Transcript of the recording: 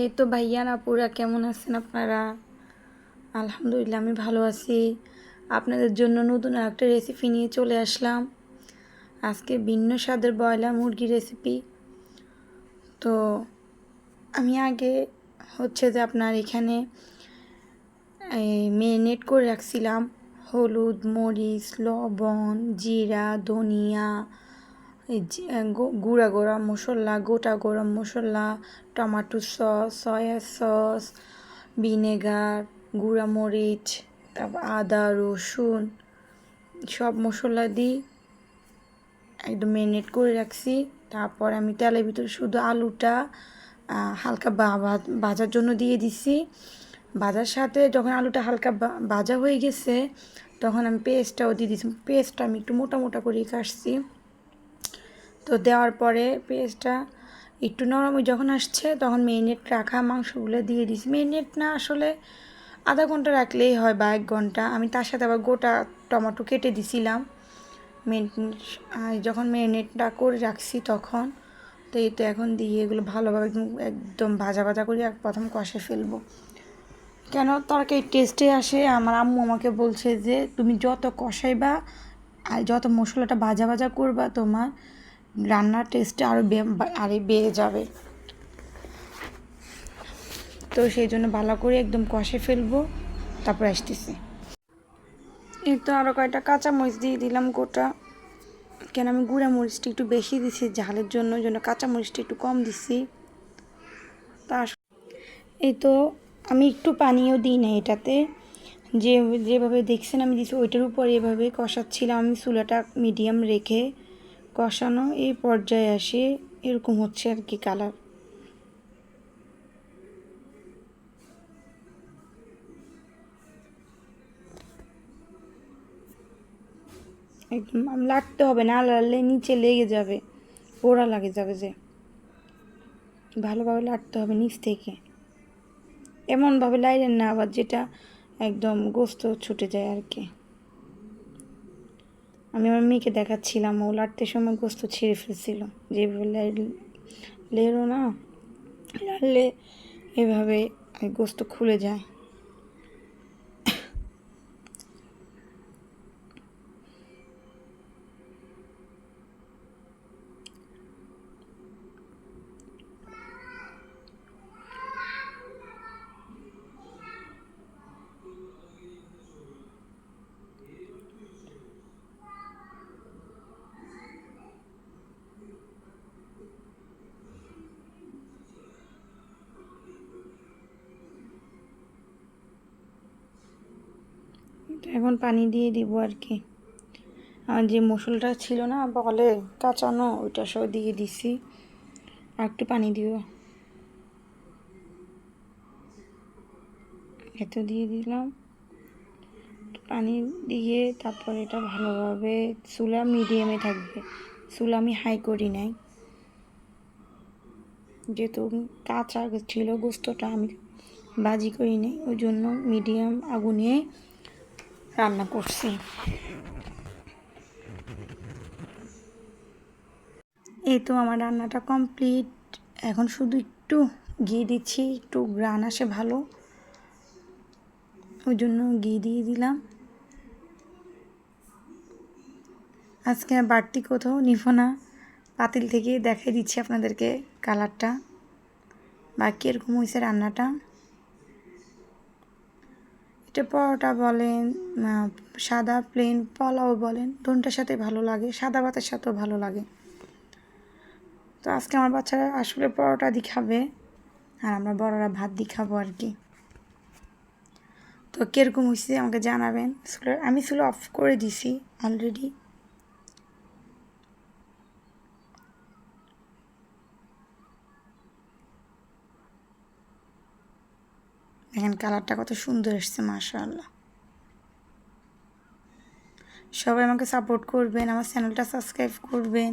এই তো ভাইয়া আপুরা কেমন আছেন আপনারা? আলহামদুলিল্লাহ, আমি ভালো আছি। আপনাদের জন্য নতুন একটা রেসিপি নিয়ে চলে আসলাম। আজকে ভিন্ন স্বাদের ব্রয়লার মুরগি রেসিপি তো আমি আগে হচ্ছে যে আপনার এখানে মেরিনেট করে রাখছিলাম। হলুদ, মরিচ, লবণ, জিরা, ধনিয়া এই গুঁড়া গরম মশলা, গোটা গরম মশলা, tomato sauce, soya sauce, vinegar, গুঁড়া মরিচ, তারপর আদা, রসুন, সব মশলা দিই একদম মেরিনেট করে রাখছি। তারপর আমি তেলের ভিতরে শুধু আলুটা হালকা ভাজার জন্য দিয়ে দিছি। ভাজার সাথে যখন আলুটা হালকা ভাজা হয়ে গেছে, তখন আমি পেস্টটাও দিয়ে দিছি। পেস্টটা আমি একটু মোটা মোটা করে কাটছি। তো দেওয়ার পরে পেঁয়াজটা একটু নরম যখন আসছে, তখন মেরিনেট রাখা মাংসগুলো দিয়ে দিছি মেরিনেট না আসলে আধা ঘণ্টা রাখলেই হয় বা এক ঘণ্টা। আমি তার সাথে আবার গোটা টমেটো কেটে দিছিলাম। যখন মেরিনেটটা করে রাখছি তখন, তো এই তো এখন দিয়ে এগুলো ভালোভাবে একদম ভাজা ভাজা করে এক প্রথম কষে ফেলব। কেন? তরকারি টেস্টে আসে। আমার আম্মু আমাকে বলছে যে, তুমি যত কষাইবা আর যত মশলাটা ভাজা ভাজা করবা তোমার রান্নার টেস্টে আরও আরে বেড়ে যাবে। তো সেই জন্য ভালো করে একদম কষে ফেলব, তারপর আসতেছি। এই তো আরও কয়েকটা কাঁচামরিচ দিয়ে দিলাম গোটা। কেন আমি গুঁড়া মরিচটা একটু বেশি দিছি, ঝালের জন্য, ওই জন্য কাঁচা মরিচটা একটু কম দিছি। তা এই তো আমি একটু পানিও দিই না এটাতে। যে যেভাবে দেখছেন আমি দিছি, ওইটার উপর এভাবে কষাচ্ছিলাম আমি চুলাটা মিডিয়াম রেখে। কষানো এই পর্যায়ে আসে, এরকম হচ্ছে আর কি কালার একদম লাগতে হবে না লাড়লে নিচে লেগে যাবে, পোড়া লাগে যাবে যে। ভালোভাবে লাড়তে হবে নিচ থেকে। এমনভাবে লাইলেন না আবার যেটা একদম গোস্ত ছুটে যায় আর কি। আমি আমার মেয়েকে দেখাচ্ছিলাম, ও লাড়তে সময় গোস্ত ছিঁড়ে ফেলছিল। যে লেরো না লাড়লে এভাবে গোস্ত খুলে যায় এখন পানি দিয়ে দিব আর কি। আর যে মশলাটা ছিল না, বলে কাঁচানো, ওইটা সব দিয়ে দিছি। আর একটু পানি দিব এত দিয়ে দিলাম। পানি দিয়ে তারপর এটা ভালোভাবে চুলা মিডিয়ামে থাকবে। চুলা আমি হাই করি নাই। যেহেতু কাঁচা ছিল, গোস্তটা আমি বাজি করি নাই, ওই জন্য মিডিয়াম আগুনে রান্না করছি। এই তো আমার রান্নাটা কমপ্লিট। এখন শুধু একটু ঘি দিচ্ছি, একটু গ্রান আসে ভালো। ওই জন্য ঘি দিয়ে দিলাম। আজকে বাড়তি কোথাও নিব না। পাতিল থেকে দেখাই দিচ্ছি আপনাদেরকে কালারটা। বা কীরকম হয়েছে রান্নাটা। এটা পরোটা বলেন সাদা প্লেন পোলাও বলেন দোনটার সাথে ভালো লাগে, সাদা ভাতের সাথেও ভালো লাগে। তো আজকে আমার বাচ্চারা আসলে পরোটা দি খাবে, আর আমরা বড়রা ভাত দিয়ে খাব আর কি। তো কীরকম হয়েছে আমাকে জানাবেন। স্কুলের আমি স্কুলে অফ করে দিছি অলরেডি দেখেন কালারটা কত সুন্দর এসছে মাশাআল্লাহ। সবাই আমাকে সাপোর্ট করবেন আমার চ্যানেলটা সাবস্ক্রাইব করবেন।